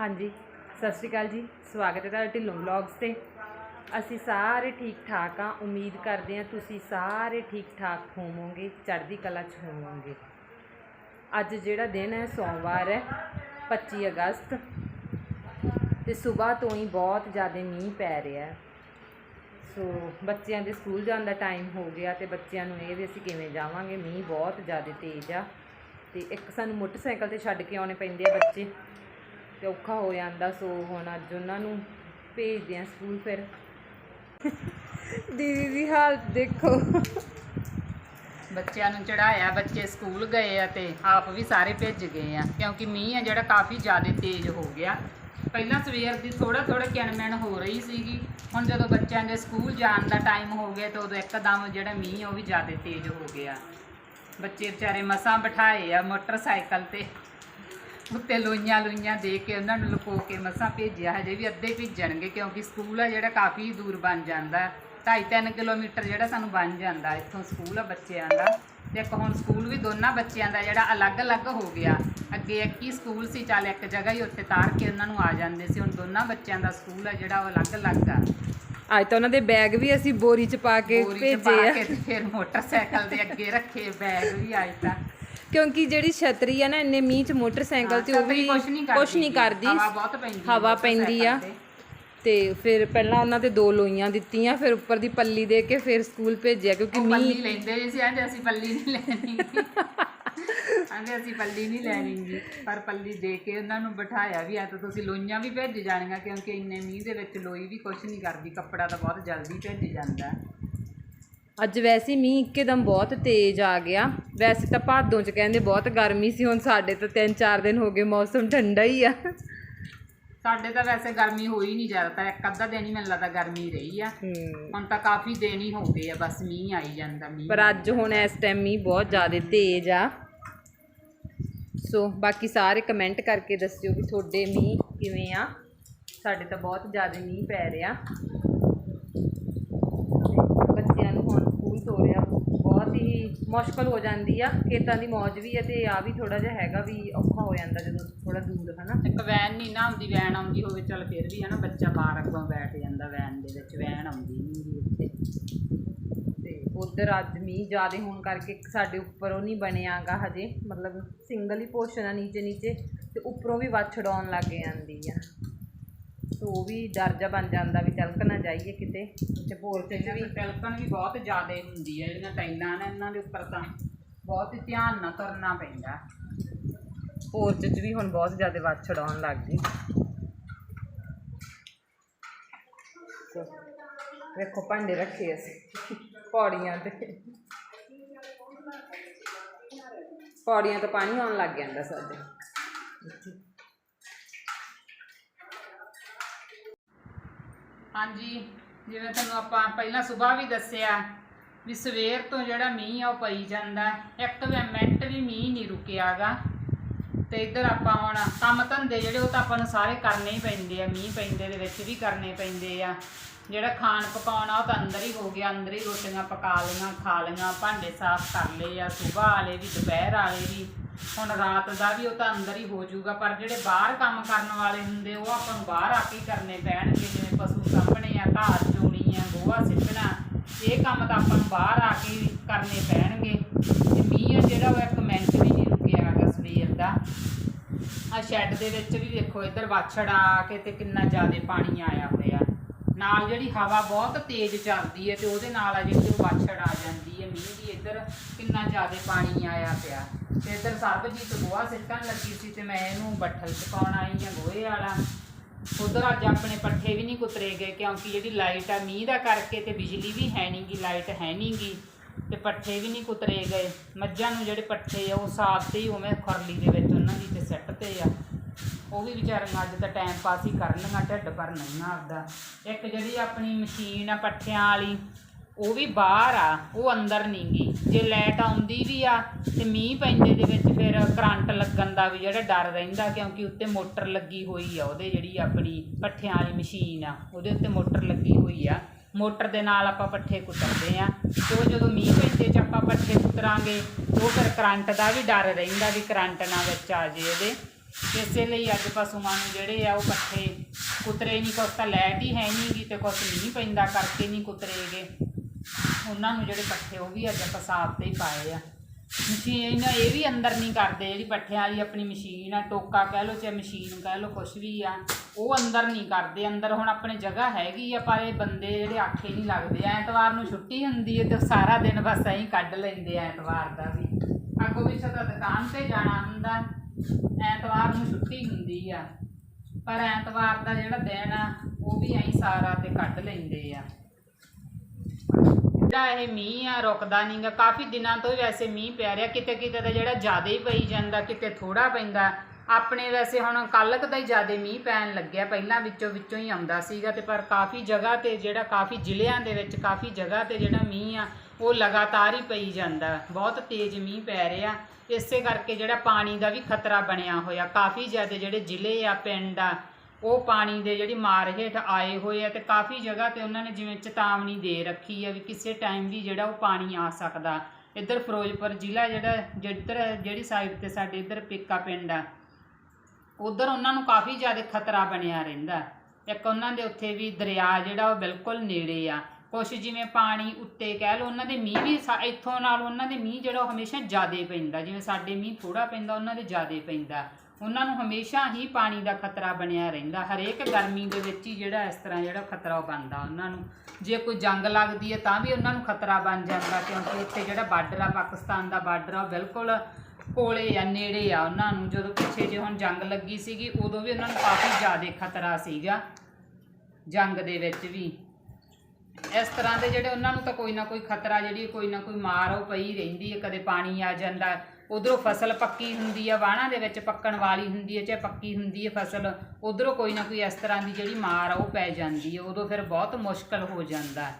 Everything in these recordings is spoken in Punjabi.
ਹਾਂਜੀ, ਸਤਿ ਸ਼੍ਰੀ ਅਕਾਲ ਜੀ। ਸਵਾਗਤ ਹੈ ਤੁਹਾਡਾ ਢਿੱਲੋਂ ਵਲੌਗਸ ਤੇ। ਅਸੀਂ ਸਾਰੇ ਠੀਕ ਠਾਕ ਆ। ਉਮੀਦ ਕਰਦੇ ਹਾਂ ਤੁਸੀਂ ਸਾਰੇ ਠੀਕ ਠਾਕ ਹੋਵੋਗੇ, ਚੜ੍ਹਦੀ ਕਲਾ 'ਚ ਹੋਵੋਗੇ। ਅੱਜ ਜਿਹੜਾ ਦਿਨ ਹੈ, ਸੋਮਵਾਰ ਹੈ 25 ਅਗਸਤ। ਤੇ ਸਵੇਰ ਤੋਂ ਹੀ ਬਹੁਤ ਜ਼ਿਆਦਾ ਮੀਂਹ ਪੈ ਰਿਹਾ ਹੈ। ਸੋ ਬੱਚਿਆਂ ਦੇ ਸਕੂਲ ਜਾਣ ਦਾ ਟਾਈਮ ਹੋ ਗਿਆ ਤੇ ਬੱਚਿਆਂ ਨੂੰ ਇਹ ਵੀ ਅਸੀਂ ਕਿਵੇਂ ਜਾਵਾਂਗੇ? ਮੀਂਹ ਬਹੁਤ ਜ਼ਿਆਦਾ ਤੇਜ਼ ਆ। ਤੇ ਇੱਕ ਸਾਨੂੰ ਮੋਟਰਸਾਈਕਲ ਤੇ ਛੱਡ ਕੇ ਆਉਣੇ ਪੈਂਦੇ ਆ ਬੱਚੇ। ਤੇ ਔਖਾ ਹੋ ਜਾਂਦਾ, ਸੋ ਹੁਣ ਅੱਜ ਉਹਨਾਂ ਨੂੰ ਭੇਜਦੇ ਆ ਸਕੂਲ ਫਿਰ। ਦੀਦੀ ਦੀ ਹਾਲਤ ਦੇਖੋ। ਬੱਚਿਆਂ ਨੂੰ ਚੜਾਇਆ ਬੱਚੇ ਸਕੂਲ ਗਏ ਆ ਤੇ ਆਪ ਵੀ ਸਾਰੇ ਭੇਜ ਗਏ ਆ, ਕਿਉਂਕਿ ਮੀਂਹ ਆ ਜਿਹੜਾ ਕਾਫੀ ਜ਼ਿਆਦਾ ਤੇਜ਼ ਹੋ ਗਿਆ। ਪਹਿਲਾਂ ਸਵੇਰ ਦੀ ਥੋੜਾ ਥੋੜਾ ਕਿਣਮਿਣ ਹੋ ਰਹੀ ਸੀਗੀ, ਹੁਣ ਜਦੋਂ ਬੱਚਿਆਂ ਦੇ ਸਕੂਲ ਜਾਣ ਦਾ ਟਾਈਮ ਹੋ ਗਿਆ ਤਾਂ ਉਦੋਂ ਇੱਕਦਮ ਜਿਹੜਾ ਮੀਂਹ ਉਹ ਵੀ ਜ਼ਿਆਦਾ ਤੇਜ਼ ਹੋ ਗਿਆ। ਬੱਚੇ ਵਿਚਾਰੇ ਮਸਾਂ ਬਿਠਾਏ ਆ ਮੋਟਰਸਾਈਕਲ ਤੇ। ਉੱਤੇ ਲੋਈਆਂ ਲੋਈਆਂ ਦੇ ਕੇ ਉਹਨਾਂ ਨੂੰ ਲੁਕੋ ਕੇ ਮਸਾਂ ਭੇਜਿਆ ਹਜੇ ਵੀ ਅੱਧੇ ਭੇਜਣਗੇ ਕਿਉਂਕਿ ਸਕੂਲ ਆ ਜਿਹੜਾ ਕਾਫੀ ਦੂਰ ਬਣ ਜਾਂਦਾ 2.5-3 ਕਿਲੋਮੀਟਰ ਜਿਹੜਾ ਸਾਨੂੰ ਬਣ ਜਾਂਦਾ ਇੱਥੋਂ ਸਕੂਲ ਆ ਬੱਚਿਆਂ ਦਾ। ਤੇ ਇੱਕ ਹੁਣ ਸਕੂਲ ਵੀ ਦੋਨਾਂ ਬੱਚਿਆਂ ਦਾ ਜਿਹੜਾ ਅਲੱਗ-ਅਲੱਗ ਹੋ ਗਿਆ। ਅੱਗੇ ਇੱਕ ਹੀ ਸਕੂਲ ਸੀ ਚੱਲ ਇੱਕ ਜਗ੍ਹਾ ਹੀ ਉੱਥੇ ਤਾਰ ਕੇ ਉਹਨਾਂ ਨੂੰ ਆ ਜਾਂਦੇ ਸੀ। ਹੁਣ ਦੋਨਾਂ ਬੱਚਿਆਂ ਦਾ ਸਕੂਲ ਆ ਜਿਹੜਾ ਉਹ ਅਲੱਗ-ਅਲੱਗ ਆ। ਅੱਜ ਤਾਂ ਉਹਨਾਂ ਦੇ ਬੈਗ ਵੀ ਅਸੀਂ ਬੋਰੀ 'ਚ ਪਾ ਕੇ ਭੇਜੇ ਆ। ਫਿਰ ਮੋਟਰਸਾਈਕਲ ਦੇ ਅੱਗੇ ਰੱਖੇ ਬੈਗ ਵੀ ਅੱਜ ਤਾਂ। ਕਿਉਂਕਿ ਜਿਹੜੀ ਛਤਰੀ ਆ ਨਾ ਇੰਨੇ ਮੀਂਹ 'ਚ ਮੋਟਰਸਾਈਕਲ ਤੇ ਉਹ ਵੀ ਕੁਛ ਨਹੀਂ ਕੁਛ ਨਹੀਂ ਕਰਦੀ। ਹਵਾ ਬਹੁਤ ਪੈਂਦੀ ਆ ਹਵਾ ਪੈਂਦੀ ਆ। ਮੋਟਰਸਾਈਕਲ ਤੇ। ਫਿਰ ਪਹਿਲਾਂ ਉਹਨਾਂ ਤੇ ਦੋ ਲੋਈਆਂ ਦਿੱਤੀਆਂ ਫਿਰ ਉੱਪਰ ਦੀ ਪੱਲੀ ਦੇ ਕੇ ਫਿਰ ਸਕੂਲ ਭੇਜਿਆ ਕਿਉਂਕਿ ਉਹ ਮੀਂਹ ਪੱਲੀ ਲੈਂਦੇ ਜੀ ਸੀ ਆਂਦੇ ਅਸੀਂ ਪੱਲੀ ਨਹੀਂ ਲੈਣੀ। ਆਂਦੇ ਅਸੀਂ ਪੱਲੀ ਨਹੀਂ ਲੈਣੀ ਜੀ ਪਰ ਪੱਲੀ ਦੇ ਕੇ ਉਹਨਾਂ ਨੂੰ ਬਿਠਾਇਆ ਵੀ ਆ ਤਾਂ ਤੁਸੀਂ ਲੋਈਆਂ ਵੀ ਭੇਜ ਜਾਣੀਆਂ ਕਿਉਂਕਿ ਇੰਨੇ ਮੀਂਹ ਦੇ ਵਿੱਚ ਲੋਈ ਵੀ ਕੁਛ ਨਹੀਂ ਕਰਦੀ ਕੱਪੜਾ ਤਾਂ ਬਹੁਤ ਜਲਦੀ ਭੇਜ ਜਾਂਦਾ। ਅੱਜ ਵੈਸੇ ਮੀਂਹ ਇੱਕਦਮ ਬਹੁਤ ਤੇਜ਼ ਆ ਗਿਆ। ਵੈਸੇ ਤਾਂ ਭਾਦੋਂ ਚ ਕਹਿੰਦੇ ਬਹੁਤ ਗਰਮੀ ਸੀ ਹੁਣ ਸਾਡੇ ਤਾਂ 3-4 ਦਿਨ ਹੋ ਗਏ ਮੌਸਮ ਠੰਡਾ ਹੀ ਆ। ਸਾਡੇ ਤਾਂ ਵੈਸੇ ਗਰਮੀ ਹੋਈ ਨਹੀਂ ਜ਼ਿਆਦਾਤਰ ਇੱਕ ਅੱਧਾ ਦਿਨ ਹੀ ਮੈਨੂੰ ਲੱਗਦਾ ਗਰਮੀ ਰਹੀ ਆ। ਹੁਣ ਤਾਂ ਕਾਫੀ ਦਿਨ ਹੀ ਹੋ ਗਏ ਆ ਬਸ ਮੀਂਹ ਆਈ ਜਾਂਦਾ ਮੀਂਹ ਪਰ ਅੱਜ ਹੁਣ ਇਸ ਟਾਈਮ ਮੀਂਹ ਬਹੁਤ ਜ਼ਿਆਦਾ ਤੇਜ਼ ਆ। ਸੋ ਬਾਕੀ ਸਾਰੇ ਕਮੈਂਟ ਕਰਕੇ ਦੱਸਿਓ ਵੀ ਤੁਹਾਡੇ ਮੀਂਹ ਕਿਵੇਂ ਆ? ਸਾਡੇ ਤਾਂ ਬਹੁਤ ਜ਼ਿਆਦਾ ਮੀਂਹ ਪੈ ਰਿਹਾ ਬੱਚਿਆਂ ਨੂੰ ਹੁਣ ਸਕੂਲ ਤੋਰਿਆ ਬਹੁਤ ਹੀ ਮੁਸ਼ਕਲ ਹੋ ਜਾਂਦੀ ਆ ਖੇਤਾਂ ਦੀ ਮੌਜ ਵੀ ਆ ਤੇ ਆ ਵੀ ਥੋੜਾ ਜਿਹਾ ਹੈਗਾ ਵੀ ਔਖਾ ਹੋ ਜਾਂਦਾ ਜਦੋਂ ਥੋੜਾ ਦੂਰ ਹਨਾ? ਇੱਕ ਵੈਨ ਨਹੀਂ ਨਾ ਆਉਂਦੀ ਵੈਨ ਆਉਂਦੀ ਹੋਵੇ ਚੱਲ ਫਿਰ ਵੀ ਹੈ ਨਾ ਬੱਚਾ ਬਾਹਰ ਅੱਗੋਂ ਬੈਠ ਜਾਂਦਾ ਵੈਨ ਦੇ ਵਿੱਚ ਵੈਨ ਆਉਂਦੀ ਨਹੀਂ ਗੀ ਉੱਥੇ। ਤੇ ਉਧਰ ਅੱਜ ਮੀਂਹ ਜ਼ਿਆਦਾ ਹੋਣ ਕਰਕੇ ਸਾਡੇ ਉੱਪਰ ਉਹ ਨਹੀਂ ਬਣਿਆਗਾ ਹਜੇ ਮਤਲਬ ਸਿੰਗਲ ਹੀ ਪੋਰਸ਼ਨ ਆ ਨੀਚੇ ਨੀਚੇ ਤੇ ਉੱਪਰੋਂ ਵੀ ਵੱਛੜ ਆਉਣ ਲੱਗ ਜਾਂਦੀ ਆ। ਸੋ ਉਹ ਵੀ ਡਰ ਜਾ ਬਣ ਜਾਂਦਾ ਵੀ ਚਲਕ ਨਾ ਜਾਈਏ ਕਿਤੇ ਤੇ ਪੋਰਚ 'ਚ ਵੀ ਤਿਲਕਣ ਵੀ ਬਹੁਤ ਜ਼ਿਆਦਾ ਹੁੰਦੀ ਹੈ ਜਿਹੜੀਆਂ ਟਾਈਲਾਂ ਨੇ ਇਹਨਾਂ ਦੇ ਉੱਪਰ ਤਾਂ ਬਹੁਤ ਧਿਆਨ ਨਾਲ ਤੁਰਨਾ ਪੈਂਦਾ। ਪੋਰਚ 'ਚ ਵੀ ਹੁਣ ਬਹੁਤ ਜ਼ਿਆਦਾ ਵੱਛੜ ਆਉਣ ਲੱਗ ਗਈ। ਵੇਖੋ ਭਾਂਡੇ ਰੱਖੇ ਅਸੀਂ ਪੌੜੀਆਂ ਤੇ। ਪੌੜੀਆਂ ਤੋਂ ਪਾਣੀ ਆਉਣ ਲੱਗ ਜਾਂਦਾ ਸਾਡੇ। ਹਾਂਜੀ, ਜਿਵੇਂ ਤੁਹਾਨੂੰ ਆਪਾਂ ਪਹਿਲਾਂ ਸਵੇਰ ਵੀ ਦੱਸਿਆ ਵੀ ਸਵੇਰ ਤੋਂ ਜਿਹੜਾ ਮੀਂਹ ਆ ਉਹ ਪਈ ਜਾਂਦਾ। ਇੱਕ ਵੀ ਮਿੰਟ ਵੀ ਮੀਂਹ ਨਹੀਂ ਰੁਕਿਆਗਾ। ਤੇ ਇੱਧਰ ਆਪਾਂ ਹੁਣ ਕੰਮ ਧੰਦੇ ਜਿਹੜੇ ਉਹ ਤਾਂ ਆਪਾਂ ਨੂੰ ਸਾਰੇ ਕਰਨੇ ਹੀ ਪੈਂਦੇ ਆ, ਮੀਂਹ ਪੈਂਦੇ ਦੇ ਵਿੱਚ ਵੀ ਕਰਨੇ ਪੈਂਦੇ ਆ। ਜਿਹੜਾ ਖਾਣ ਪਕਾਉਣਾ ਉਹ ਤਾਂ ਅੰਦਰ ਹੀ ਹੋ ਗਿਆ, ਅੰਦਰ ਹੀ ਰੋਟੀਆਂ ਪਕਾ ਲਈਆਂ, ਖਾ ਲਈਆਂ, ਭਾਂਡੇ ਸਾਫ਼ ਕਰ ਲਏ ਆ ਸਵੇਰ ਵਾਲੇ ਵੀ, ਦੁਪਹਿਰ ਵਾਲੇ ਵੀ, ਹੁਣ ਰਾਤ ਦਾ ਵੀ ਉਹ ਤਾਂ ਅੰਦਰ ਹੀ ਹੋ ਜਾਊਗਾ, ਪਰ ਜਿਹੜੇ ਬਾਹਰ ਕੰਮ ਕਰਨ ਵਾਲੇ ਹੁੰਦੇ ਉਹ ਆਪਾਂ ਨੂੰ ਬਾਹਰ ਆ ਕੇ ਹੀ ਕਰਨੇ ਪੈਣਗੇ, ਜਿਵੇਂ ਪਸ਼ੂ ਸਾਂਭਣੇ ਆ ਘਾਹ ਚੋਣੀ ਆ, ਗੋਹਾ ਸਿੱਟਣਾ, ਇਹ ਕੰਮ ਤਾਂ ਆਪਾਂ ਨੂੰ ਬਾਹਰ ਆ ਕੇ ਹੀ ਕਰਨੇ ਪੈਣਗੇ। ਤੇ ਮੀਂਹ ਜਿਹੜਾ ਉਹ ਇੱਕ ਮਿੰਟ ਵੀ ਨਹੀਂ ਰੁਕਿਆ ਹੈਗਾ ਸਵੇਰ ਦਾ। ਆ ਸ਼ੈੱਡ ਦੇ ਵਿੱਚ ਵੀ ਦੇਖੋ, ਇੱਧਰ ਵਾਛੜ ਆ ਕੇ ਤੇ ਕਿੰਨਾ ਜ਼ਿਆਦਾ ਪਾਣੀ ਆਇਆ ਹੋਇਆ। ਨਾਲ ਜਿਹੜੀ ਹਵਾ ਬਹੁਤ ਤੇਜ਼ ਚੱਲਦੀ ਹੈ ਤੇ ਉਹਦੇ ਨਾਲ ਆ ਜਿਹੜੀ ਉਹ ਵਾਛੜ ਆ ਜਾਂਦੀ ਹੈ, ਮੀਂਹ ਦੀ ਇੱਧਰ ਕਿੰਨਾ ਜ਼ਿਆਦਾ ਪਾਣੀ ਆਇਆ ਪਿਆ। ਤੇ ਇੱਧਰ ਸਰਬਜੀਤ ਗੋਹਾ ਸਿੱਟਣ ਲੱਗੀ ਸੀ ਤੇ ਮੈਂ ਇਹਨੂੰ ਬੱਠਲ ਚਕਾਉਣ ਆਈ ਆ ਗੋਹੇ ਵਾਲਾ। ਉਧਰ ਅੱਜ ਆਪਣੇ ਪੱਠੇ ਵੀ ਨਹੀਂ ਕੁਤਰੇ ਗਏ ਕਿਉਂਕਿ ਜਿਹੜੀ ਲਾਈਟ ਆ ਮੀਂਹ ਦਾ ਕਰਕੇ ਤੇ ਬਿਜਲੀ ਵੀ ਹੈ ਨਹੀਂਗੀ ਲਾਈਟ ਹੈ ਨਹੀਂਗੀ ਤੇ ਪੱਠੇ ਵੀ ਨਹੀਂ ਕੁਤਰੇ ਗਏ। ਮੱਝਾਂ ਨੂੰ ਜਿਹੜੇ ਪੱਠੇ ਆ ਉਹ ਸਾਫ਼ ਤੇ ਹੀ ਉਵੇਂ ਖਰਲੀ ਦੇ ਵਿੱਚ ਉਹਨਾਂ ਦੀ ਤੇ ਸੱਟ ਤੇ ਆ। ਉਹ ਵੀ ਵਿਚਾਰੀਆਂ ਅੱਜ ਤਾਂ ਟਾਈਮ ਪਾਸ ਹੀ ਕਰਨਗੀਆਂ ਢਿੱਡ ਭਰਨਗੀਆਂ ਆਪਦਾ। ਇੱਕ ਜਿਹੜੀ ਆਪਣੀ ਮਸ਼ੀਨ ਆ, ਪੱਠਿਆਂ ਵਾਲੀ, ਉਹ ਵੀ ਬਾਹਰ ਆ, ਉਹ ਅੰਦਰ ਨਹੀਂ ਗਈ ਜੇ ਲਾਈਟ ਆਉਂਦੀ ਵੀ ਆ ਤੇ ਮੀਂਹ ਪੈਂਦੇ ਦੇ ਵਿੱਚ ਫਿਰ ਕਰੰਟ ਲੱਗਣ ਦਾ ਵੀ ਜਿਹੜਾ ਡਰ ਰਹਿੰਦਾ, ਕਿਉਂਕਿ ਉੱਤੇ ਮੋਟਰ ਲੱਗੀ ਹੋਈ ਆ, ਉਹਦੇ ਜਿਹੜੀ ਆਪਣੀ ਪੱਠਿਆਂ ਵਾਲੀ ਮਸ਼ੀਨ ਆ, ਉਹਦੇ ਉੱਤੇ ਮੋਟਰ ਲੱਗੀ ਹੋਈ ਆ। ਮੋਟਰ ਦੇ ਨਾਲ ਆਪਾਂ ਪੱਠੇ ਕੁਤਰਦੇ ਆ। ਤੇ ਉਹ ਜਦੋਂ ਮੀਂਹ ਪੈਂਦੇ ਚ ਆਪਾਂ ਪੱਠੇ ਕੁਤਰਾਂਗੇ ਉਹ ਫਿਰ ਕਰੰਟ ਦਾ ਵੀ ਡਰ ਰਹਿੰਦਾ ਵੀ ਕਰੰਟ ਨਾ ਵਿੱਚ ਆ ਜੇ ਇਹਦੇ। ਇਸੇ ਲਈ ਅੱਜ ਪਸ਼ੂਆਂ ਨੂੰ ਜਿਹੜੇ ਆ ਉਹ ਪੱਠੇ ਕੁਤਰੇ ਨਹੀਂ ਕੁਛ ਤਾਂ ਲੈਟ ਹੀ ਹੈ ਨਹੀਂਗੀ ਤੇ ਕੁਛ ਨਹੀਂ ਪੈਂਦਾ ਕਰਕੇ ਨਹੀਂ ਕੁਤਰੇਗੇ। ਉਹਨਾਂ ਨੂੰ ਜਿਹੜੇ ਪੱਠੇ ਉਹ ਵੀ ਅੱਜ ਆਪਾਂ ਸਾਫ਼ ਤੇ ਹੀ ਪਾਏ ਆ। ਮਸ਼ੀਨ ਇਹ ਵੀ ਅੰਦਰ ਨਹੀਂ ਕਰਦੇ, ਜਿਹੜੀ ਪੱਠਿਆਂ ਵਾਲੀ ਆਪਣੀ ਮਸ਼ੀਨ ਆ, ਟੋਕਾ ਕਹਿ ਲਓ ਚਾਹੇ ਮਸ਼ੀਨ ਕਹਿ ਲਓ, ਕੁਛ ਵੀ ਆ, ਉਹ ਅੰਦਰ ਨਹੀਂ ਕਰਦੇ। ਅੰਦਰ ਹੁਣ ਆਪਣੇ ਜਗ੍ਹਾ ਹੈਗੀ ਆ, ਪਰ ਇਹ ਬੰਦੇ ਜਿਹੜੇ ਆਖੇ ਨਹੀਂ ਲੱਗਦੇ। ਐਤਵਾਰ ਨੂੰ ਛੁੱਟੀ ਹੁੰਦੀ ਹੈ ਤੇ ਸਾਰਾ ਦਿਨ ਬਸ ਐਂ ਕੱਢ ਲੈਂਦੇ ਐਤਵਾਰ ਦਾ ਵੀ। ਅੱਗੋਂ ਪਿੱਛੇ ਤਾਂ ਦੁਕਾਨ ਤੇ ਜਾਣਾ ਹੁੰਦਾ। ਐਤਵਾਰ ਨੂੰ ਛੁੱਟੀ ਹੁੰਦੀ ਆ। ਪਰ ਐਤਵਾਰ ਦਾ ਜਿਹੜਾ ਦਿਨ ਆ, ਉਹ ਵੀ ਐਂ ਸਾਰਾ ਤੇ ਕੱਢ ਲੈਂਦੇ ਆ। ਜਿਹੜਾ ਇਹ ਮੀਂਹ ਆ, ਰੁਕਦਾ ਨਹੀਂਗਾ ਕਾਫੀ ਦਿਨਾਂ ਤੋਂ ਵੈਸੇ ਮੀਂਹ ਪੈ ਰਿਹਾ। ਕਿਤੇ ਕਿਤੇ ਤਾਂ ਜਿਹੜਾ ਜ਼ਿਆਦਾ ਹੀ ਪਈ ਜਾਂਦਾ, ਕਿਤੇ ਥੋੜਾ ਪੈਂਦਾ। ਆਪਣੇ ਵੈਸੇ ਹੁਣ ਕੱਲ੍ਹ ਕੁ ਦਾ ਹੀ ਜ਼ਿਆਦਾ ਮੀਂਹ ਪੈਣ ਲੱਗਿਆ, ਪਹਿਲਾਂ ਵਿੱਚੋਂ ਵਿੱਚੋਂ ਹੀ ਆਉਂਦਾ ਸੀਗਾ ਤੇ ਪਰ ਕਾਫੀ ਜਗ੍ਹਾ ਤੇ ਜਿਹੜਾ ਕਾਫੀ ਜ਼ਿਲ੍ਹਿਆਂ ਦੇ ਵਿੱਚ ਕਾਫੀ ਜਗ੍ਹਾ ਤੇ ਜਿਹੜਾ ਮੀਂਹ ਆ, ਉਹ ਲਗਾਤਾਰ ਹੀ ਪਈ ਜਾਂਦਾ। ਬਹੁਤ ਤੇਜ਼ ਮੀਂਹ ਪੈ ਰਿਹਾ। ਇਸੇ ਕਰਕੇ ਜਿਹੜਾ ਪਾਣੀ ਦਾ ਵੀ ਖਤਰਾ ਬਣਿਆ ਹੋਇਆ। ਕਾਫੀ ਜ਼ਿਆਦਾ ਜਿਹੜੇ ਜ਼ਿਲ੍ਹੇ ਆ, ਪਿੰਡ ਆ, ਉਹ ਪਾਣੀ ਦੇ ਜਿਹੜੀ ਮਾਰ ਹੇਠ ਆਏ ਹੋਏ ਆ ਤੇ ਕਾਫੀ ਜਗ੍ਹਾ ਤੇ ਉਹਨਾਂ ਨੇ ਜਿਵੇਂ ਚੇਤਾਵਨੀ ਦੇ ਰੱਖੀ ਆ ਵੀ ਕਿਸੇ ਟਾਈਮ ਵੀ ਜਿਹੜਾ ਉਹ ਪਾਣੀ ਆ ਸਕਦਾ। ਇੱਧਰ ਫਿਰੋਜ਼ਪੁਰ ਜ਼ਿਲ੍ਹਾ ਜਿਹੜਾ, ਜਿੱਧਰ ਜਿਹੜੀ ਸਾਈਡ ਤੇ ਸਾਡੇ ਇੱਧਰ ਪੇਕਾ ਪਿੰਡ ਆ ਉਧਰ ਉਹਨਾਂ ਨੂੰ ਕਾਫੀ ਜ਼ਿਆਦਾ ਖਤਰਾ ਬਣਿਆ ਰਹਿੰਦਾ ਇੱਕ ਉਹਨਾਂ ਦੇ ਉੱਥੇ ਵੀ ਦਰਿਆ ਜਿਹੜਾ ਉਹ ਬਿਲਕੁਲ ਨੇੜੇ ਆ। ਕੁਛ ਜਿਵੇਂ ਪਾਣੀ ਉੱਤੇ ਕਹਿ ਲਓ, ਉਹਨਾਂ ਦੇ ਮੀਂਹ ਵੀ ਸਾ- ਇੱਥੋਂ ਨਾਲ ਉਹਨਾਂ ਦੇ ਮੀਂਹ ਜਿਹੜਾ ਉਹ ਹਮੇਸ਼ਾ ਜ਼ਿਆਦਾ ਪੈਂਦਾ ਜਿਵੇਂ ਸਾਡੇ ਮੀਂਹ ਥੋੜਾ ਪੈਂਦਾ, ਉਹਨਾਂ ਦੇ ਜ਼ਿਆਦਾ ਪੈਂਦਾ ਉਹਨਾਂ ਨੂੰ ਹਮੇਸ਼ਾ ਹੀ ਪਾਣੀ ਦਾ ਖਤਰਾ ਬਣਿਆ ਰਹਿੰਦਾ। ਹਰੇਕ ਗਰਮੀ ਦੇ ਵਿੱਚ ਹੀ ਜਿਹੜਾ ਇਸ ਤਰ੍ਹਾਂ ਜਿਹੜਾ ਖਤਰਾ ਉਹ ਬਣਦਾ ਉਹਨਾਂ ਨੂੰ। ਜੇ ਕੋਈ ਜੰਗ ਲੱਗਦੀ ਹੈ ਤਾਂ ਵੀ ਉਹਨਾਂ ਨੂੰ ਖਤਰਾ ਬਣ ਜਾਂਦਾ, ਕਿਉਂਕਿ ਇੱਥੇ ਜਿਹੜਾ ਬਾਰਡਰ ਆ, ਪਾਕਿਸਤਾਨ ਦਾ ਬਾਰਡਰ ਆ, ਉਹ ਬਿਲਕੁਲ ਕੋਲੇ ਆ, ਨੇੜੇ ਆ ਉਹਨਾਂ ਨੂੰ। ਜਦੋਂ ਪਿੱਛੇ ਜੇ ਹੁਣ ਜੰਗ ਲੱਗੀ ਸੀਗੀ, ਉਦੋਂ ਵੀ ਉਹਨਾਂ ਨੂੰ ਕਾਫੀ ਜ਼ਿਆਦਾ ਖਤਰਾ ਸੀਗਾ, ਜੰਗ ਦੇ ਵਿੱਚ ਵੀ। ਇਸ ਤਰ੍ਹਾਂ ਦੇ ਜਿਹੜੇ ਉਹਨਾਂ ਨੂੰ ਤਾਂ ਕੋਈ ਨਾ ਕੋਈ ਖਤਰਾ, ਜਿਹੜੀ ਕੋਈ ਨਾ ਕੋਈ ਮਾਰ ਉਹ ਪਈ ਰਹਿੰਦੀ ਹੈ। ਕਦੇ ਪਾਣੀ ਆ ਜਾਂਦਾ, ਉਧਰੋਂ ਫਸਲ ਪੱਕੀ ਹੁੰਦੀ ਆ, ਵਾਹਣਾ ਦੇ ਵਿੱਚ ਪੱਕਣ ਵਾਲੀ ਹੁੰਦੀ ਹੈ, ਚਾਹੇ ਪੱਕੀ ਹੁੰਦੀ ਹੈ ਫਸਲ, ਉਧਰੋਂ ਕੋਈ ਨਾ ਕੋਈ ਇਸ ਤਰ੍ਹਾਂ ਦੀ ਜਿਹੜੀ ਮਾਰ ਆ ਉਹ ਪੈ ਜਾਂਦੀ ਹੈ। ਉਦੋਂ ਫਿਰ ਬਹੁਤ ਮੁਸ਼ਕਲ ਹੋ ਜਾਂਦਾ।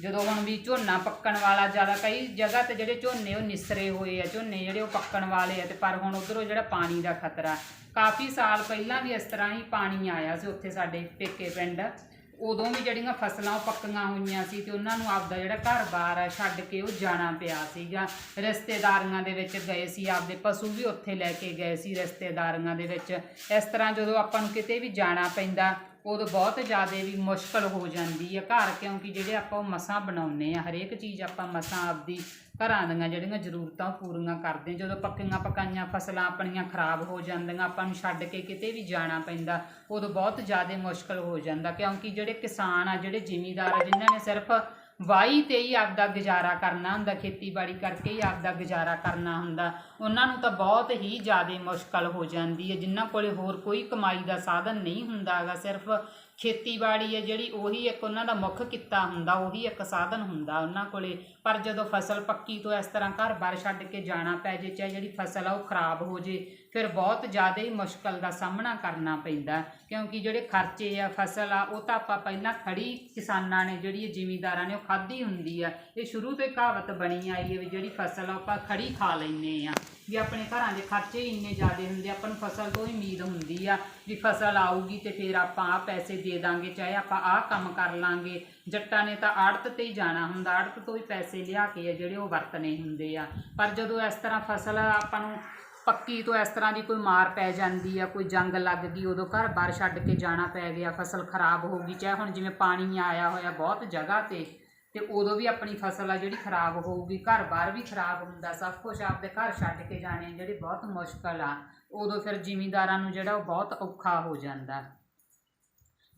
ਜਦੋਂ ਹੁਣ ਵੀ ਝੋਨਾ ਪੱਕਣ ਵਾਲਾ ਜ਼ਿਆਦਾ ਕਈ ਜਗ੍ਹਾ ਤੇ ਜਿਹੜੇ ਝੋਨੇ ਉਹ ਨਿਸਰੇ ਹੋਏ ਆ, ਝੋਨੇ ਜਿਹੜੇ ਉਹ ਪੱਕਣ ਵਾਲੇ ਆ ਤੇ ਪਰ ਹੁਣ ਉਧਰੋਂ ਜਿਹੜਾ ਪਾਣੀ ਦਾ ਖਤਰਾ, ਕਾਫੀ ਸਾਲ ਪਹਿਲਾਂ ਵੀ ਇਸ ਤਰ੍ਹਾਂ ਹੀ ਪਾਣੀ ਆਇਆ ਸੀ ਉੱਥੇ ਸਾਡੇ ਪੇਕੇ ਪਿੰਡ। ਉਦੋਂ ਵੀ ਜਿਹੜੀਆਂ ਫਸਲਾਂ ਉਹ ਪੱਕੀਆਂ ਹੋਈਆਂ ਸੀ ਤੇ ਉਹਨਾਂ ਨੂੰ ਆਪਦਾ ਜਿਹੜਾ ਘਰ-ਬਾਰ ਆ ਛੱਡ ਕੇ ਉਹ ਜਾਣਾ ਪਿਆ ਸੀਗਾ ਰਿਸ਼ਤੇਦਾਰੀਆਂ ਦੇ ਵਿੱਚ ਗਏ ਸੀ, ਆਪਦੇ ਪਸ਼ੂ ਵੀ ਉੱਥੇ ਲੈ ਕੇ ਗਏ ਸੀ ਰਿਸ਼ਤੇਦਾਰੀਆਂ ਦੇ ਵਿੱਚ। ਇਸ ਤਰ੍ਹਾਂ ਜਦੋਂ ਆਪਾਂ ਨੂੰ ਕਿਤੇ ਵੀ ਜਾਣਾ ਪੈਂਦਾ ਉਦੋਂ ਬਹੁਤ ਜ਼ਿਆਦਾ ਵੀ ਮੁਸ਼ਕਲ ਹੋ ਜਾਂਦੀ ਹੈ ਘਰ, ਕਿਉਂਕਿ ਜਿਹੜੇ ਆਪਾਂ ਉਹ ਮਸਾਂ ਬਣਾਉਨੇ ਆ, ਹਰੇਕ ਚੀਜ਼ ਆਪਾਂ ਮਸਾਂ ਆਪਦੀ ਘਰਾਂ ਦੀਆਂ ਜਿਹੜੀਆਂ ਜ਼ਰੂਰਤਾਂ ਉਹ ਪੂਰੀਆਂ ਕਰਦੇ ਜਦੋਂ ਪੱਕੀਆਂ ਪਕਾਈਆਂ ਫਸਲਾਂ ਆਪਣੀਆਂ ਖਰਾਬ ਹੋ ਜਾਂਦੀਆਂ, ਆਪਾਂ ਨੂੰ ਛੱਡ ਕੇ ਕਿਤੇ ਵੀ ਜਾਣਾ ਪੈਂਦਾ, ਉਦੋਂ ਬਹੁਤ ਜ਼ਿਆਦਾ ਮੁਸ਼ਕਲ ਹੋ ਜਾਂਦਾ। ਕਿਉਂਕਿ ਜਿਹੜੇ ਕਿਸਾਨ ਆ, ਜਿਹੜੇ ਜ਼ਿਮੀਂਦਾਰ ਆ, ਜਿਨ੍ਹਾਂ ਨੇ ਸਿਰਫ ਵਾਈ ਤੇ ਹੀ ਆਪਦਾ ਗੁਜ਼ਾਰਾ ਕਰਨਾ ਹੁੰਦਾ, ਖੇਤੀਬਾੜੀ ਕਰਕੇ ਹੀ ਆਪਦਾ ਗੁਜ਼ਾਰਾ ਕਰਨਾ ਹੁੰਦਾ। ਉਹਨਾਂ ਨੂੰ ਤਾਂ ਬਹੁਤ ਹੀ ਜ਼ਿਆਦਾ ਮੁਸ਼ਕਲ ਹੋ ਜਾਂਦੀ ਹੈ। ਜਿਨ੍ਹਾਂ ਕੋਲੇ ਹੋਰ ਕੋਈ ਕਮਾਈ ਦਾ ਸਾਧਨ ਨਹੀਂ ਹੁੰਦਾ ਹੈਗਾ, ਸਿਰਫ ਖੇਤੀਬਾੜੀ ਹੈ ਜਿਹੜੀ ਉਹੀ ਇੱਕ ਉਹਨਾਂ ਦਾ ਮੁੱਖ ਕਿੱਤਾ ਹੁੰਦਾ, ਉਹੀ ਇੱਕ ਸਾਧਨ ਹੁੰਦਾ ਉਹਨਾਂ ਕੋਲੇ। ਪਰ ਜਦੋਂ ਫਸਲ ਪੱਕੀ ਤੋਂ ਇਸ ਤਰ੍ਹਾਂ ਘਰ-ਬਾਰ ਛੱਡ ਕੇ ਜਾਣਾ ਪੈ ਜੇ, ਚਾਹੇ ਜਿਹੜੀ ਫਸਲ ਆ ਉਹ ਖਰਾਬ ਹੋ ਜੇ ਫਿਰ ਬਹੁਤ ਜ਼ਿਆਦਾ ਹੀ ਮੁਸ਼ਕਲ ਦਾ ਸਾਹਮਣਾ ਕਰਨਾ ਪੈਂਦਾ ਕਿਉਂਕਿ ਜਿਹੜੇ ਖਰਚੇ ਆ, ਫਸਲ ਆ, ਉਹ ਤਾਂ ਆਪਾਂ ਪਹਿਲਾਂ ਖੜੀ ਕਿਸਾਨਾਂ ਨੇ, ਜਿਹੜੀ ਜ਼ਿਮੀਂਦਾਰਾਂ ਨੇ ਉਹ ਖਾਧੀ ਹੁੰਦੀ ਆ, ਇਹ ਸ਼ੁਰੂ ਤੋਂ ਕਹਾਵਤ ਬਣੀ ਆਈ ਹੈ ਵੀ ਜਿਹੜੀ ਫਸਲ ਆ ਉਹ ਆਪਾਂ ਖੜੀ ਖਾ ਲੈਂਦੇ ਆ। ਵੀ ਆਪਣੇ ਘਰਾਂ ਦੇ ਖਰਚੇ ਹੀ ਇੰਨੇ ਜ਼ਿਆਦਾ ਹੁੰਦੇ ਆਪਾਂ ਨੂੰ ਫਸਲ ਤੋਂ ਹੀ ਉਮੀਦ ਹੁੰਦੀ ਆ ਵੀ ਫਸਲ ਆਊਗੀ ਤੇ ਫਿਰ ਆਪਾਂ ਆ ਪੈਸੇ ਦੇ ਦਾਂਗੇ, ਚਾਹੇ ਆਪਾਂ ਆਹ ਕੰਮ ਕਰ ਲਾਂਗੇ। ਜੱਟਾਂ ਨੇ ਤਾਂ ਆੜਤ ਤੇ ਹੀ ਜਾਣਾ ਹੁੰਦਾ, ਆੜਤ ਤੋਂ ਹੀ ਪੈਸੇ ਲਿਆ ਕੇ ਆ ਜਿਹੜੇ ਉਹ ਵਰਤਨੇ ਹੁੰਦੇ ਆ। ਪਰ ਜਦੋਂ ਇਸ ਤਰ੍ਹਾਂ ਫਸਲ ਆਪਾਂ ਨੂੰ ਪੱਕੀ ਤੋਂ ਇਸ ਤਰ੍ਹਾਂ ਦੀ ਕੋਈ ਮਾਰ ਪੈ ਜਾਂਦੀ ਆ, ਕੋਈ ਜੰਗ ਲੱਗ ਗਈ, ਉਦੋਂ ਘਰ ਬਾਰ ਛੱਡ ਕੇ ਜਾਣਾ ਪੈ ਗਿਆ, ਫਸਲ ਖਰਾਬ ਹੋ ਗਈ, ਚਾਹੇ ਹੁਣ ਜਿਵੇਂ ਪਾਣੀ ਆਇਆ ਹੋਇਆ ਬਹੁਤ ਜਗ੍ਹਾ ਤੇ ਤੇ ਉਦੋਂ ਵੀ ਆਪਣੀ ਫਸਲ ਆ ਜਿਹੜੀ ਖਰਾਬ ਹੋਊਗੀ, ਘਰ ਬਾਰ ਵੀ ਖਰਾਬ ਹੁੰਦਾ, ਸਭ ਕੁਝ ਆਪਦੇ ਘਰ ਛੱਡ ਕੇ ਜਾਣੇ ਜਿਹੜੇ ਬਹੁਤ ਮੁਸ਼ਕਲ ਆ, ਉਦੋਂ ਫਿਰ ਜ਼ਿਮੀਂਦਾਰਾਂ ਨੂੰ ਜਿਹੜਾ ਉਹ ਬਹੁਤ ਔਖਾ ਹੋ ਜਾਂਦਾ।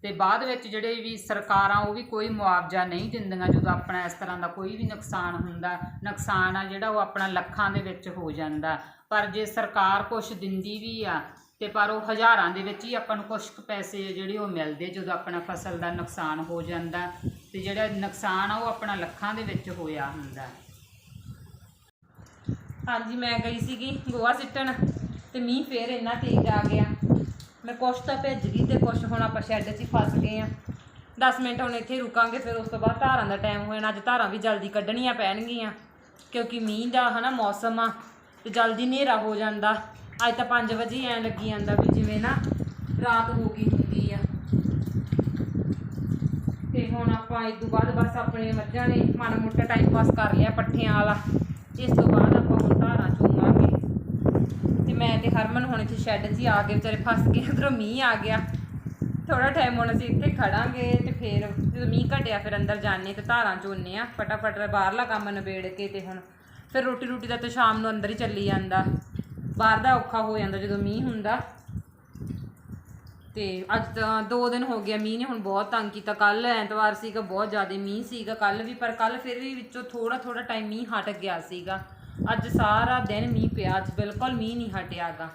ਤੇ ਬਾਅਦ ਵਿੱਚ ਜਿਹੜੇ ਵੀ ਸਰਕਾਰਾਂ, ਉਹ ਵੀ ਕੋਈ ਮੁਆਵਜ਼ਾ ਨਹੀਂ ਦਿੰਦੀਆਂ ਜਦੋਂ ਆਪਣਾ ਇਸ ਤਰ੍ਹਾਂ ਦਾ ਕੋਈ ਵੀ ਨੁਕਸਾਨ ਹੁੰਦਾ, ਨੁਕਸਾਨ ਆ ਜਿਹੜਾ ਉਹ ਆਪਣਾ ਲੱਖਾਂ ਦੇ ਵਿੱਚ ਹੋ ਜਾਂਦਾ। ਪਰ ਜੇ ਸਰਕਾਰ ਕੁਝ ਦਿੰਦੀ ਵੀ ਆ, ਤੇ ਪਰ ਉਹ ਹਜ਼ਾਰਾਂ ਦੇ ਵਿੱਚ ਹੀ ਆਪਾਂ ਨੂੰ ਕੁਝ ਕੁ ਪੈਸੇ ਜਿਹੜੇ ਉਹ ਮਿਲਦੇ ਜਦੋਂ ਆਪਣਾ ਫਸਲ ਦਾ ਨੁਕਸਾਨ ਹੋ ਜਾਂਦਾ। ਤੇ ਜਿਹੜਾ ਨੁਕਸਾਨ ਆ ਉਹ ਆਪਣਾ ਲੱਖਾਂ ਦੇ ਵਿੱਚ ਹੋਇਆ ਹੁੰਦਾ। ਹਾਂਜੀ, ਮੈਂ ਗਈ ਸੀਗੀ ਗੋਆ ਸਿੱਟਣ, ਤੇ ਮੀਂਹ ਫੇਰ ਇੰਨਾ ਤੇਜ਼ ਆ ਗਿਆ। ਮੈਂ ਕੁਛ ਤਾਂ ਭੇਜ ਗਈ ਤੇ ਕੁਛ ਹੁਣ ਆਪਾਂ ਸ਼ੈੱਡ 'ਚ ਹੀ ਫਸ ਗਏ ਆ। 10 ਮਿੰਟ ਹੁਣ ਇੱਥੇ ਰੁਕਾਂਗੇ, ਫਿਰ ਉਸ ਤੋਂ ਬਾਅਦ ਧਾਰਾਂ ਦਾ ਟਾਈਮ ਹੋ ਜਾਣਾ ਅੱਜ ਧਾਰਾਂ ਵੀ ਜਲਦੀ ਕੱਢਣੀਆਂ ਪੈਣਗੀਆਂ। ਕਿਉਂਕਿ ਮੀਂਹ ਦਾ ਹਨਾ ਮੌਸਮ ਆ, ਤੇ ਜਲਦੀ ਹਨੇਰਾ ਹੋ ਜਾਂਦਾ। ਅੱਜ ਤਾਂ 5 ਵਜੇ ਐਂ ਲੱਗੀ ਜਾਂਦਾ ਵੀ ਜਿਵੇਂ ਨਾ ਰਾਤ ਹੋ ਗਈ ਹੁੰਦੀ ਆ। ਤੇ ਹੁਣ ਆਪਾਂ ਇਸ ਤੋਂ ਬਾਅਦ ਬਸ ਆਪਣੇ ਮੱਝਾਂ ਨੇ ਮਾੜਾ ਮੋਟਾ ਟਾਈਮ ਪਾਸ ਕਰ ਲਿਆ ਪੱਠਿਆਂ ਵਾਲਾ। ਇਸ ਤੋਂ ਬਾਅਦ ਆਪਾਂ ਹੁਣ ਧਾਰਾਂ ਚੋਵਾਂਗੇ ਤੇ ਮੈਂ ਤੇ ਹਰਮਨ ਹੁਣ ਇੱਥੇ ਸ਼ੈੱਡ 'ਚ ਹੀ ਆ ਕੇ ਵਿਚਾਰੇ ਫਸ ਗਏ ਉਧਰੋਂ ਮੀਂਹ ਆ ਗਿਆ। ਥੋੜਾ ਟਾਈਮ ਹੁਣ ਅਸੀਂ ਇੱਥੇ ਖੜਾਂਗੇ ਤੇ ਫਿਰ ਜਦੋਂ ਮੀਂਹ ਘਟਿਆ ਫਿਰ ਅੰਦਰ ਜਾਣੇ ਤੇ ਧਾਰਾਂ ਚੋਨੇ ਆ, ਫਟਾਫਟ ਬਾਹਰਲਾ ਕੰਮ ਨਿਬੇੜ ਕੇ ਤੇ ਹੁਣ ਫਿਰ ਰੋਟੀ ਰੋਟੀ ਦਾ ਤੇ ਸ਼ਾਮ ਨੂੰ ਅੰਦਰ ਹੀ ਚੱਲੀ ਜਾਂਦਾ। ਬਾਹਰ ਦਾ ਔਖਾ ਹੋ ਜਾਂਦਾ ਜਦੋਂ ਮੀਂਹ ਹੁੰਦਾ। ਤੇ ਅੱਜ ਤਾਂ 2 ਦਿਨ ਹੋ ਗਿਆ ਮੀਂਹ ਨੇ ਹੁਣ ਬਹੁਤ ਤੰਗ ਕੀਤਾ। ਕੱਲ ਐਤਵਾਰ ਸੀਗਾ, ਬਹੁਤ ਜ਼ਿਆਦਾ ਮੀਂਹ ਸੀਗਾ ਕੱਲ ਵੀ, ਪਰ ਕੱਲ ਫਿਰ ਵੀ ਵਿੱਚੋਂ ਥੋੜਾ ਥੋੜਾ ਟਾਈਮ ਮੀਂਹ ਹਟ ਗਿਆ ਸੀਗਾ। ਅੱਜ ਸਾਰਾ ਦਿਨ ਮੀਂਹ ਪਿਆ, ਅੱਜ ਬਿਲਕੁਲ ਮੀਂਹ ਨਹੀਂ ਹਟਿਆਗਾ।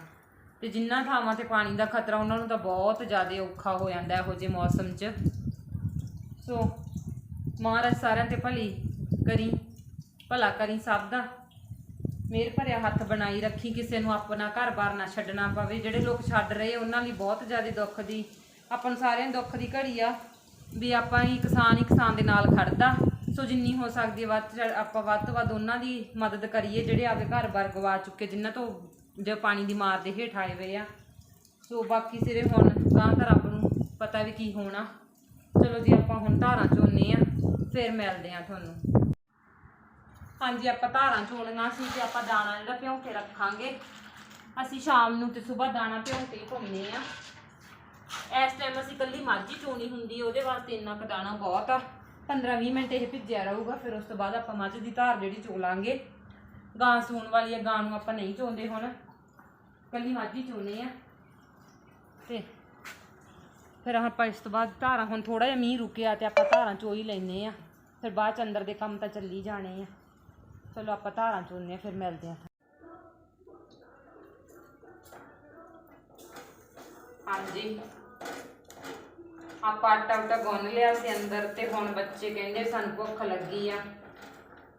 ਤੇ ਜਿੰਨਾ ਥਾਵਾਂ ਤੇ ਪਾਣੀ ਦਾ ਖਤਰਾ, ਉਹਨਾਂ ਨੂੰ ਤਾਂ ਬਹੁਤ ਜ਼ਿਆਦਾ ਔਖਾ ਹੋ ਜਾਂਦਾ ਇਹੋ ਜਿਹੇ ਮੌਸਮ 'ਚ। ਸੋ ਮਹਾਰਾਜ ਸਾਰਿਆਂ ਤੇ ਭਲੀ ਕਰੀ, ਭਲਾ ਕਰੀ ਸਭ ਦਾ। ਮੇਰ ਭਰਿਆ ਹੱਥ ਬਣਾਈ ਰੱਖੀ ਕਿਸੇ ਨੂੰ ਆਪਣਾ ਘਰ-ਬਾਰ ਨਾ ਛੱਡਣਾ ਪਵੇ। ਜਿਹੜੇ ਲੋਕ ਛੱਡ ਰਹੇ ਉਹਨਾਂ ਲਈ ਬਹੁਤ ਜ਼ਿਆਦਾ ਦੁੱਖ ਦੀ, ਆਪਾਂ ਸਾਰਿਆਂ ਨੂੰ ਦੁੱਖ ਦੀ ਘੜੀ ਆ ਵੀ ਆਪਾਂ ਹੀ ਕਿਸਾਨ ਹੀ ਕਿਸਾਨ ਦੇ ਨਾਲ ਖੜਦਾ ਸੋ ਜਿੰਨੀ ਹੋ ਸਕਦੀ ਵੱਧ ਚੜ੍ਹ- ਆਪਾਂ ਵੱਧ ਤੋਂ ਵੱਧ ਉਹਨਾਂ ਦੀ ਮਦਦ ਕਰੀਏ, ਜਿਹੜੇ ਆਪਦੇ ਘਰ-ਬਾਰ ਗਵਾ ਚੁੱਕੇ ਜਿਨ੍ਹਾਂ ਤੋਂ ਜਾਂ ਪਾਣੀ ਦੀ ਮਾਰ ਦੇ ਹੇਠ ਆਏ ਹੋਏ ਆ। ਸੋ ਬਾਕੀ ਸਿਰੇ ਹੁਣ ਤਾਂ ਤਾਂ ਰੱਬ ਨੂੰ ਪਤਾ ਵੀ ਕੀ ਹੋਣਾ। ਚਲੋ ਜੀ, ਆਪਾਂ ਹੁਣ ਧਾਰਾਂ ਚੋਨੇ ਆ, ਫਿਰ ਮਿਲਦੇ ਆ ਤੁਹਾਨੂੰ। ਹਾਂਜੀ, ਆਪਾਂ ਧਾਰਾਂ ਚੋਣੀਆਂ ਸੀ ਤੇ ਆਪਾਂ ਦਾਣਾ ਜਿਹੜਾ ਭਿਉਂ ਕੇ ਰੱਖਾਂਗੇ। ਅਸੀਂ ਸ਼ਾਮ ਨੂੰ ਤੇ ਸਵੇਰ ਦਾਣਾ ਭਿਉਂ ਕੇ ਭੁੰਨੇ ਪਾਉਂਦੇ ਆ। ਇਸ ਟਾਈਮ ਅਸੀਂ ਕੱਲੀ ਮਾਝੀ ਚੋਣੀ ਹੁੰਦੀ, ਉਹਦੇ ਵਾਸਤੇ ਇੰਨਾ ਕੁ ਦਾਣਾ ਬਹੁਤ ਆ। 15-20 ਮਿੰਟ ਇਹ ਭਿੱਜਿਆ ਰਹੂਗਾ, ਫਿਰ ਉਸ ਤੋਂ ਬਾਅਦ ਆਪਾਂ ਮੱਝ ਦੀ ਧਾਰ ਜਿਹੜੀ ਚੋ ਲਾਂਗੇ ਗਾਂ ਸੂਣ ਵਾਲੀ ਆ, ਗਾਂ ਨੂੰ ਆਪਾਂ ਨਹੀਂ ਚੋਂਦੇ ਹੁਣ। ਕੱਲੀ ਮਾਝੀ ਚੋਨੇ ਆ। ਤੇ ਫਿਰ ਆਪਾਂ ਇਸ ਤੋਂ ਬਾਅਦ ਧਾਰਾਂ, ਹੁਣ ਥੋੜਾ ਜਿਹਾ ਮੀਂਹ ਰੁਕਿਆ ਤੇ ਆਪਾਂ ਧਾਰਾਂ ਚੋ ਹੀ ਲੈਨੇ ਆ। ਫਿਰ ਬਾਅਦ ਚ ਅੰਦਰ ਦੇ ਕੰਮ ਤਾਂ ਚੱਲੀ ਜਾਣੇ ਆ। ਚਲੋ ਆਪਾਂ ਧਾਰਾਂ ਚੋਨੇ ਆ, ਫਿਰ ਮਿਲਦੇ ਆ। ਹਾਂਜੀ। ਆਪਾਂ ਆਟਾ ਉਟਾ ਗੁੰਨ ਲਿਆ ਸੀ ਅੰਦਰ ਤੇ ਹੁਣ ਬੱਚੇ ਕਹਿੰਦੇ ਸਾਨੂੰ ਭੁੱਖ ਲੱਗੀ ਆ।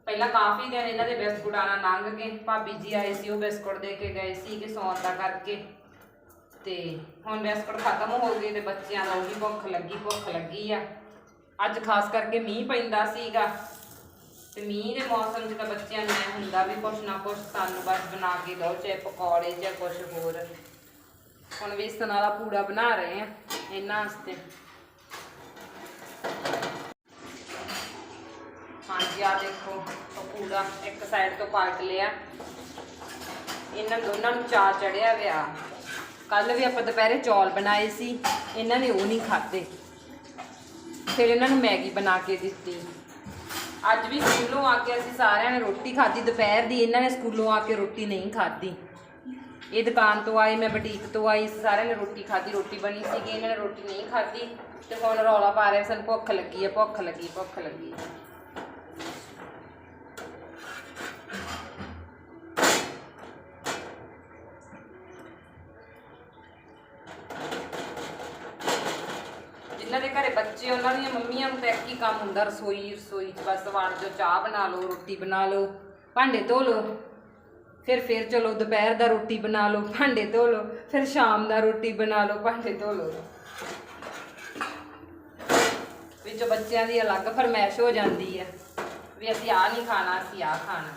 ਪਹਿਲਾਂ ਕਾਫੀ ਦਿਨ ਇਹਨਾਂ ਦੇ ਬਿਸਕੁਟਾਂ ਨਾਲ ਲੰਘ ਗਏ। ਭਾਬੀ ਜੀ ਆਏ ਸੀ, ਉਹ ਬਿਸਕੁਟ ਦੇ ਕੇ ਗਏ ਸੀ ਕਿ ਸੌਣ ਦਾ ਕਰਕੇ। ਤੇ ਹੁਣ ਬਿਸਕੁਟ ਖਤਮ ਹੋ ਗਏ ਤੇ ਬੱਚਿਆਂ ਨੂੰ ਵੀ ਭੁੱਖ ਲੱਗੀ ਭੁੱਖ ਲੱਗੀ ਆ। ਅੱਜ ਖਾਸ ਕਰਕੇ ਮੀਂਹ ਪੈਂਦਾ ਸੀਗਾ। ਤੇ ਮੀਂਹ ਦੇ ਮੌਸਮ 'ਚ ਤਾਂ ਬੱਚਿਆਂ ਨੂੰ ਐਂ ਹੁੰਦਾ ਵੀ ਕੁਛ ਨਾ ਕੁਛ ਸਾਨੂੰ ਬਸ ਬਣਾ ਕੇ ਦਿਓ, ਚਾਹੇ ਪਕੌੜੇ ਜਾਂ ਕੁਛ ਹੋਰ। ਹੁਣ ਵੀ ਇਸ ਤਰ੍ਹਾਂ ਦਾ ਪੂੜਾ ਬਣਾ ਰਹੇ ਆ, ਇਹਨਾਂ ਵਾਸਤੇ। ਹਾਂਜੀ ਆ ਦੇਖੋ ਉਹ ਪੂੜਾ ਇੱਕ ਸਾਈਡ ਤੋਂ ਪਾਲਟ ਲਿਆ। ਇਹਨਾਂ ਦੋਨਾਂ ਨੂੰ ਚਾ ਚੜਿਆ ਵਿਆ। ਕੱਲ ਵੀ ਆਪਾਂ ਦੁਪਹਿਰੇ ਚੌਲ ਬਣਾਏ ਸੀ, ਇਹਨਾਂ ਨੇ ਉਹ ਨਹੀਂ ਖਾਦੇ ਫਿਰ ਇਹਨਾਂ ਨੂੰ ਮੈਗੀ ਬਣਾ ਕੇ ਦਿੱਤੀ। ਅੱਜ ਵੀ ਸਕੂਲੋਂ ਆ ਕੇ ਅਸੀਂ ਸਾਰਿਆਂ ਨੇ ਰੋਟੀ ਖਾਧੀ, ਦੁਪਹਿਰ ਦੀ ਇਹਨਾਂ ਨੇ ਸਕੂਲੋਂ ਆ ਕੇ ਰੋਟੀ ਨਹੀਂ ਖਾਧੀ। ਇਹ ਦੁਕਾਨ ਤੋਂ ਆਈ ਮੈਂ ਬੁਟੀਕ ਤੋਂ ਆਈ, ਸਾਰਿਆਂ ਨੇ ਰੋਟੀ ਖਾਧੀ, ਰੋਟੀ ਬਣੀ ਸੀਗੀ, ਇਹਨਾਂ ਨੇ ਰੋਟੀ ਨਹੀਂ ਖਾਧੀ। ਤੇ ਹੁਣ ਰੌਲਾ ਪਾ ਰਹੇ ਸਨ, ਭੁੱਖ ਲੱਗੀ ਹੈ ਭੁੱਖ ਲੱਗੀ ਭੁੱਖ ਲੱਗੀ ਜਿਨ੍ਹਾਂ ਦੇ ਘਰੇ ਬੱਚੇ ਉਹਨਾਂ ਦੀਆਂ ਮੰਮੀਆਂ ਨੂੰ ਤਾਂ ਇੱਕ ਹੀ ਕੰਮ ਹੁੰਦਾ, ਰਸੋਈ ਰਸੋਈ 'ਚ ਬਸ ਵੜ ਜੋ ਚਾਹ ਬਣਾ ਲਓ, ਰੋਟੀ ਬਣਾ ਲਓ, ਭਾਂਡੇ ਧੋ ਲਓ। ਫਿਰ ਫਿਰ ਚਲੋ ਦੁਪਹਿਰ ਦਾ ਰੋਟੀ ਬਣਾ ਲਓ, ਭਾਂਡੇ ਧੋ ਲਓ, ਫਿਰ ਸ਼ਾਮ ਦਾ ਰੋਟੀ ਬਣਾ ਲਓ, ਭਾਂਡੇ ਧੋ ਲਓ। ਵਿੱਚ ਬੱਚਿਆਂ ਦੀ ਅਲੱਗ ਫਰਮਾਇਸ਼ ਹੋ ਜਾਂਦੀ ਹੈ ਵੀ ਅਸੀਂ ਆਹ ਨਹੀਂ ਖਾਣਾ, ਅਸੀਂ ਆਹ ਖਾਣਾ।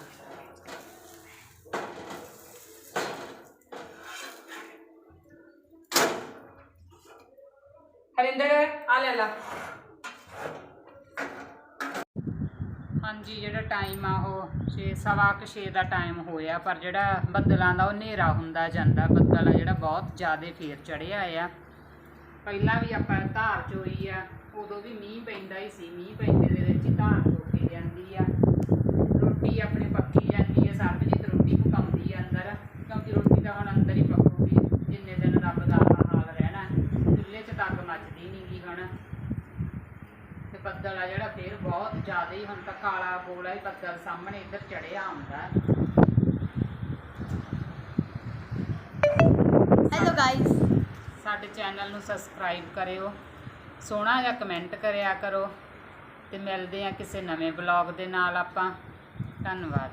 ਹਰਿੰਦਰ ਆ ਲੈ ਲਾ। ਹਾਂਜੀ, ਜਿਹੜਾ ਟਾਈਮ ਆ ਉਹ 6 ਸਵਾ ਕੁ ਛੇ ਦਾ ਟਾਈਮ ਹੋਇਆ, ਪਰ ਜਿਹੜਾ ਬੱਦਲਾਂ ਦਾ ਉਹ ਹਨੇਰਾ ਹੁੰਦਾ ਜਾਂਦਾ। ਬੱਦਲ ਆ ਜਿਹੜਾ ਬਹੁਤ ਜ਼ਿਆਦਾ ਫੇਰ ਚੜਿਆ ਆ। ਪਹਿਲਾਂ ਵੀ ਆਪਾਂ ਧਾਰ ਚੋਈ ਆ, ਉਦੋਂ ਵੀ ਮੀਂਹ ਪੈਂਦਾ ਹੀ ਸੀ। ਮੀਂਹ ਪੈਂਦੇ ਦੇ ਵਿੱਚ ਹੀ ਧਾਰ ਚੋਕੇ ਜਾਂਦੀ ਆ। ਰੋਟੀ ਆਪਣੇ ਪੱਕੀ ਜਾਂਦੀ ਆ, ਸਰਬਜੀਤ ਰੋਟੀ ਪਕਾਉਂਦੀ ਆ ਅੰਦਰ, ਕਿਉਂਕਿ ਰੋਟੀ ਤਾਂ ਹੁਣ ਅੰਦਰ ਹੀ ਪੱਕੂਗੀ ਜਿੰਨੇ ਦਿਨ ਰੱਬ ਦਾ ਹਾਲ ਰਹਿਣਾ ਚੁੱਲ੍ਹੇ 'ਚ ਤਾਂ ਅੱਗ ਮੱਚਦੀ ਨਹੀਂ ਗੀ ਹੁਣ ਤੇ ਬੱਦਲ ਆ ਜਿਹੜਾ ਫੇਰ ਬਹੁਤ ਜ਼ਿਆਦਾ ਹੀ ਹੁਣ ਤਾਂ ਕਾਲਾ ਗੋਲਾ ਹੀ ਬੱਦਲ ਸਾਹਮਣੇ ਇੱਧਰ ਚੜਿਆ ਆਉਂਦਾ। ਹੈਲੋ ਗਾਇਸ ਸਾਡੇ ਚੈਨਲ ਨੂੰ ਸਬਸਕ੍ਰਾਈਬ ਕਰਿਓ ਸੋਹਣਾ ਜਿਹਾ ਕਮੈਂਟ ਕਰਿਆ ਕਰੋ ਤੇ ਮਿਲਦੇ ਆ ਕਿਸੇ ਨਵੇਂ ਬਲੌਗ ਦੇ ਨਾਲ ਆਪਾਂ। ਧੰਨਵਾਦ।